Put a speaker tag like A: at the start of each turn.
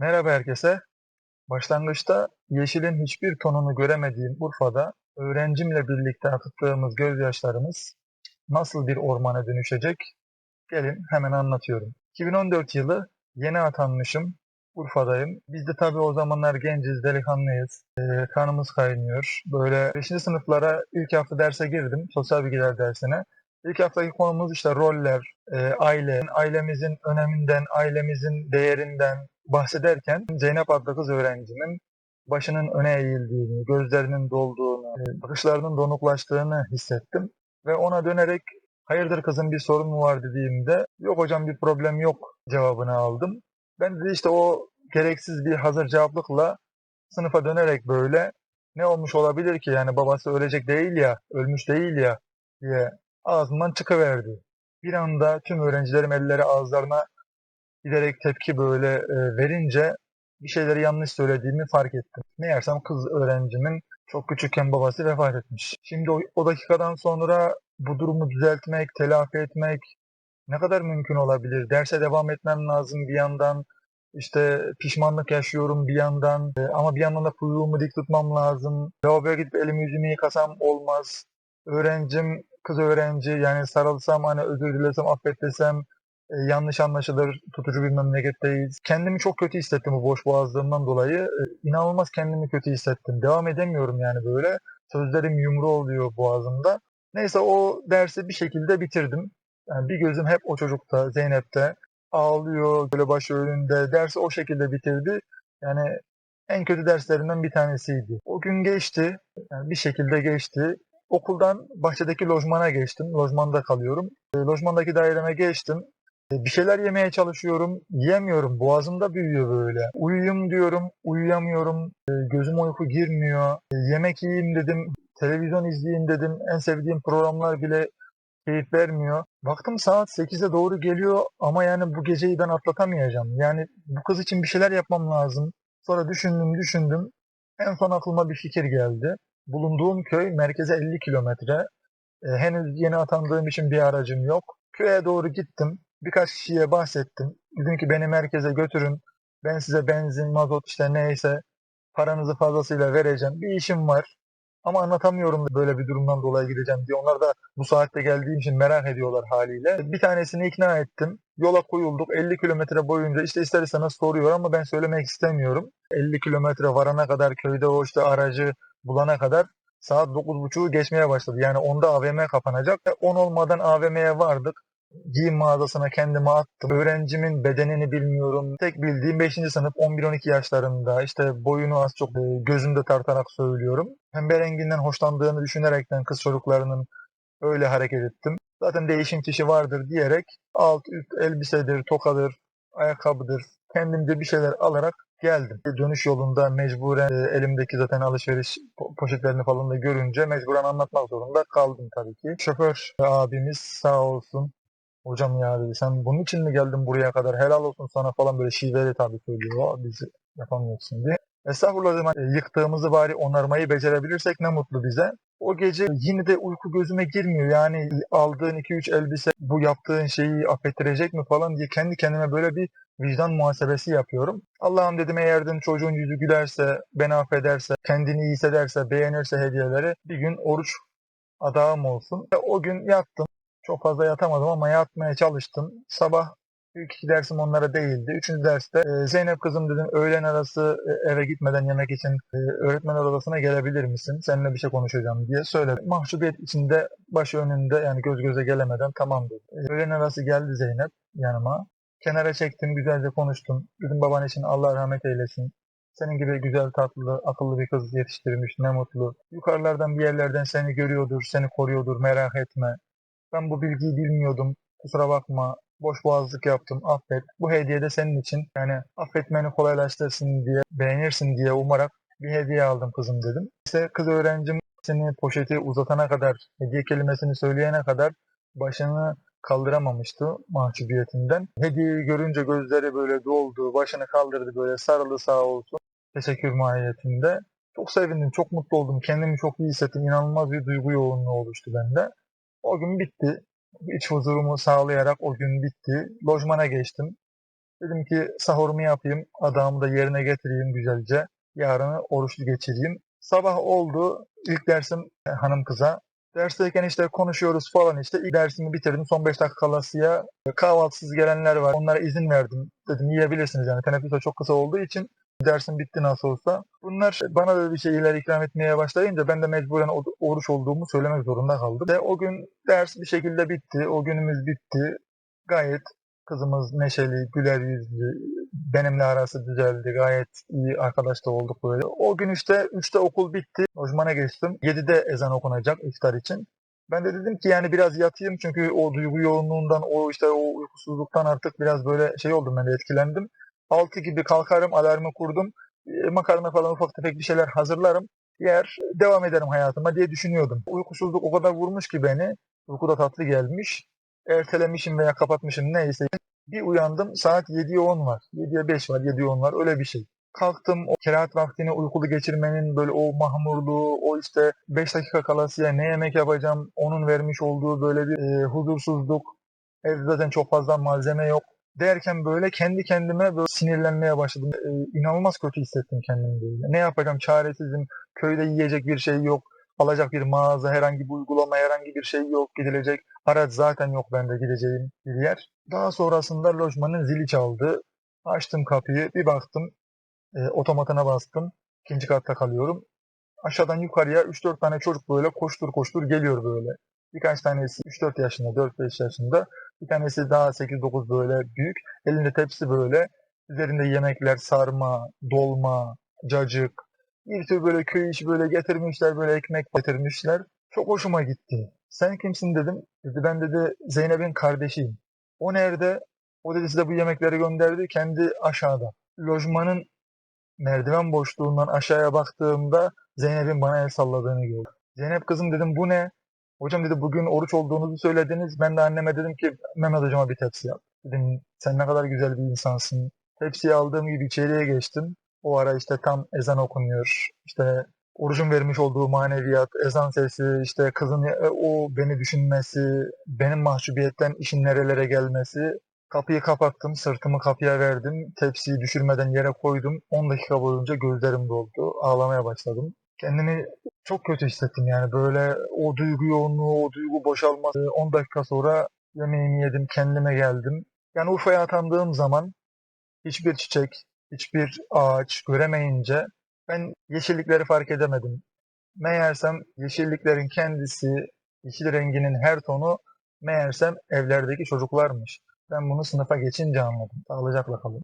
A: Merhaba herkese. Başlangıçta yeşilin hiçbir tonunu göremediğim Urfa'da öğrencimle birlikte akıttığımız gözyaşlarımız nasıl bir ormana dönüşecek? Gelin hemen anlatıyorum. 2014 yılı yeni atanmışım. Urfa'dayım. Biz de tabii o zamanlar genciz, delikanlıyız. Ee, kanımız kaynıyor. Böyle 5. sınıflara ilk hafta derse girdim. Sosyal bilgiler dersine. İlk haftaki konumuz işte roller, e, aile, ailemizin öneminden, ailemizin değerinden bahsederken Zeynep adlı kız öğrencimin başının öne eğildiğini, gözlerinin dolduğunu, e, bakışlarının donuklaştığını hissettim. Ve ona dönerek hayırdır kızım bir sorun mu var dediğimde yok hocam bir problem yok cevabını aldım. Ben de işte o gereksiz bir hazır cevaplıkla sınıfa dönerek böyle ne olmuş olabilir ki yani babası ölecek değil ya, ölmüş değil ya diye ağzımdan çıkıverdi. Bir anda tüm öğrencilerim elleri ağızlarına giderek tepki böyle e, verince bir şeyleri yanlış söylediğimi fark ettim. Meğersem kız öğrencimin çok küçükken babası vefat etmiş. Şimdi o, o dakikadan sonra bu durumu düzeltmek, telafi etmek ne kadar mümkün olabilir? Derse devam etmem lazım bir yandan. İşte pişmanlık yaşıyorum bir yandan e, ama bir yandan da kuyruğumu dik tutmam lazım. Lavaboya gidip elimi yüzümü yıkasam olmaz. Öğrencim, kız öğrenci yani sarılsam hani özür dilesem, affet desem e, yanlış anlaşılır, tutucu bir memleketteyiz. Kendimi çok kötü hissettim bu boş boğazlığımdan dolayı. E, inanılmaz kendimi kötü hissettim. Devam edemiyorum yani böyle. Sözlerim yumru oluyor boğazımda. Neyse o dersi bir şekilde bitirdim. Yani bir gözüm hep o çocukta, Zeynep'te. Ağlıyor, böyle başı önünde. Dersi o şekilde bitirdi. Yani en kötü derslerinden bir tanesiydi. O gün geçti. Yani bir şekilde geçti. Okuldan bahçedeki lojmana geçtim. Lojmanda kalıyorum. E, lojmandaki daireme geçtim. E, bir şeyler yemeye çalışıyorum. Yiyemiyorum. Boğazımda büyüyor böyle. Uyuyayım diyorum. Uyuyamıyorum. E, gözüm uyku girmiyor. Yemek yiyeyim dedim. Televizyon izleyeyim dedim. En sevdiğim programlar bile keyif vermiyor. Baktım saat 8'e doğru geliyor ama yani bu geceyi ben atlatamayacağım. Yani bu kız için bir şeyler yapmam lazım. Sonra düşündüm düşündüm. En son aklıma bir fikir geldi. Bulunduğum köy merkeze 50 kilometre. E, henüz yeni atandığım için bir aracım yok. Köye doğru gittim. Birkaç kişiye bahsettim. Dedim ki beni merkeze götürün. Ben size benzin, mazot işte neyse paranızı fazlasıyla vereceğim. Bir işim var. Ama anlatamıyorum böyle bir durumdan dolayı gideceğim diye. Onlar da bu saatte geldiğim için merak ediyorlar haliyle. Bir tanesini ikna ettim. Yola koyulduk. 50 kilometre boyunca işte ister istemez soruyor ama ben söylemek istemiyorum. 50 kilometre varana kadar köyde o işte aracı bulana kadar saat 9.30'u geçmeye başladı. Yani onda AVM kapanacak. 10 olmadan AVM'ye vardık. Giyim mağazasına kendimi attım. Öğrencimin bedenini bilmiyorum. Tek bildiğim 5. sınıf 11-12 yaşlarında. İşte boyunu az çok e, gözümde tartarak söylüyorum. Pembe renginden hoşlandığını düşünerekten kız çocuklarının öyle hareket ettim. Zaten değişim fişi vardır diyerek alt üst elbisedir, tokadır, ayakkabıdır kendimce bir şeyler alarak geldim. Dönüş yolunda mecburen e, elimdeki zaten alışveriş po- poşetlerini falan da görünce mecburen anlatmak zorunda kaldım tabii ki. Şoför abimiz sağ olsun Hocam ya dedi sen bunun için mi geldin buraya kadar helal olsun sana falan böyle şiveli tabii söylüyor. Bizi yapamıyorsun diye. Estağfurullah dedim hani yıktığımızı bari onarmayı becerebilirsek ne mutlu bize. O gece yine de uyku gözüme girmiyor. Yani aldığın 2-3 elbise bu yaptığın şeyi affettirecek mi falan diye kendi kendime böyle bir vicdan muhasebesi yapıyorum. Allah'ım dedim eğer dedim çocuğun yüzü gülerse, beni affederse, kendini iyi hissederse, beğenirse hediyeleri bir gün oruç adağım olsun. Ve o gün yattım. Çok fazla yatamadım ama yatmaya çalıştım. Sabah ilk iki dersim onlara değildi. Üçüncü derste e, Zeynep kızım dedim öğlen arası e, eve gitmeden yemek için e, öğretmenler odasına gelebilir misin? Seninle bir şey konuşacağım diye söyledim. Mahcubiyet içinde başı önünde yani göz göze gelemeden tamam dedi. E, öğlen arası geldi Zeynep yanıma. Kenara çektim, güzelce konuştum. Dedim baban için Allah rahmet eylesin. Senin gibi güzel, tatlı, akıllı bir kız yetiştirmiş, ne mutlu. Yukarılardan bir yerlerden seni görüyordur, seni koruyordur, merak etme. Ben bu bilgiyi bilmiyordum. Kusura bakma. Boş boğazlık yaptım. Affet. Bu hediye de senin için. Yani affetmeni kolaylaştırsın diye, beğenirsin diye umarak bir hediye aldım kızım dedim. İşte kız öğrencim seni poşeti uzatana kadar, hediye kelimesini söyleyene kadar başını kaldıramamıştı mahcubiyetinden. Hediyeyi görünce gözleri böyle doldu, başını kaldırdı böyle sarıldı sağ olsun. Teşekkür mahiyetinde. Çok sevindim, çok mutlu oldum. Kendimi çok iyi hissettim. İnanılmaz bir duygu yoğunluğu oluştu bende. O gün bitti. İç huzurumu sağlayarak o gün bitti. Lojmana geçtim. Dedim ki sahurumu yapayım, adamı da yerine getireyim güzelce. Yarını oruçlu geçireyim. Sabah oldu. İlk dersim e, hanım kıza. Dersteyken işte konuşuyoruz falan işte. İlk dersimi bitirdim. Son 5 dakika kalasıya kahvaltısız gelenler var. Onlara izin verdim. Dedim yiyebilirsiniz yani. Teneffüs çok kısa olduğu için dersim bitti nasıl olsa. Bunlar bana da bir şeyler ikram etmeye başlayınca ben de mecburen oruç olduğumu söylemek zorunda kaldım. Ve o gün ders bir şekilde bitti. O günümüz bitti. Gayet kızımız neşeli, güler yüzlü, benimle arası düzeldi. Gayet iyi arkadaş da olduk böyle. O gün işte 3'te okul bitti. Lojmana geçtim. 7'de ezan okunacak iftar için. Ben de dedim ki yani biraz yatayım çünkü o duygu yoğunluğundan, o işte o uykusuzluktan artık biraz böyle şey oldum ben de etkilendim. 6 gibi kalkarım, alarmı kurdum. E, makarna falan ufak tefek bir şeyler hazırlarım. Yer, devam ederim hayatıma diye düşünüyordum. Uykusuzluk o kadar vurmuş ki beni. Uyku da tatlı gelmiş. Ertelemişim veya kapatmışım neyse. Bir uyandım saat 7'ye 10 var. 7'ye 5 var, 7'ye 10 var öyle bir şey. Kalktım o kerahat vaktini uykulu geçirmenin böyle o mahmurluğu, o işte 5 dakika kalasıya ne yemek yapacağım, onun vermiş olduğu böyle bir e, huzursuzluk. Evde zaten çok fazla malzeme yok derken böyle kendi kendime böyle sinirlenmeye başladım. E, inanılmaz kötü hissettim kendimi böyle. Ne yapacağım çaresizim, köyde yiyecek bir şey yok, alacak bir mağaza, herhangi bir uygulama, herhangi bir şey yok, gidilecek araç zaten yok bende gideceğim bir yer. Daha sonrasında lojmanın zili çaldı. Açtım kapıyı, bir baktım, e, otomatına bastım. İkinci katta kalıyorum. Aşağıdan yukarıya 3-4 tane çocuk böyle koştur koştur geliyor böyle. Birkaç tanesi 3-4 yaşında, 4-5 yaşında. Bir tanesi daha 8-9 böyle büyük. Elinde tepsi böyle. Üzerinde yemekler, sarma, dolma, cacık. Bir tür böyle köy işi böyle getirmişler, böyle ekmek getirmişler. Çok hoşuma gitti. Sen kimsin dedim. Dedi ben dedi Zeynep'in kardeşiyim. O nerede? O dedi size bu yemekleri gönderdi. Kendi aşağıda. Lojmanın merdiven boşluğundan aşağıya baktığımda Zeynep'in bana el salladığını gördüm. Zeynep kızım dedim bu ne? Hocam dedi bugün oruç olduğunuzu söylediniz. Ben de anneme dedim ki Mehmet hocama bir tepsi yap. Dedim sen ne kadar güzel bir insansın. Tepsiyi aldığım gibi içeriye geçtim. O ara işte tam ezan okunuyor. İşte orucun vermiş olduğu maneviyat, ezan sesi, işte kızın e, o beni düşünmesi, benim mahcubiyetten işin nerelere gelmesi. Kapıyı kapattım, sırtımı kapıya verdim. Tepsiyi düşürmeden yere koydum. 10 dakika boyunca gözlerim doldu. Ağlamaya başladım. Kendimi çok kötü hissettim yani böyle o duygu yoğunluğu, o duygu boşalması. 10 dakika sonra yemeğimi yedim, kendime geldim. Yani Urfa'ya atandığım zaman hiçbir çiçek, hiçbir ağaç göremeyince ben yeşillikleri fark edemedim. Meğersem yeşilliklerin kendisi, yeşil renginin her tonu meğersem evlerdeki çocuklarmış. Ben bunu sınıfa geçince anladım. Sağlıcakla kalın.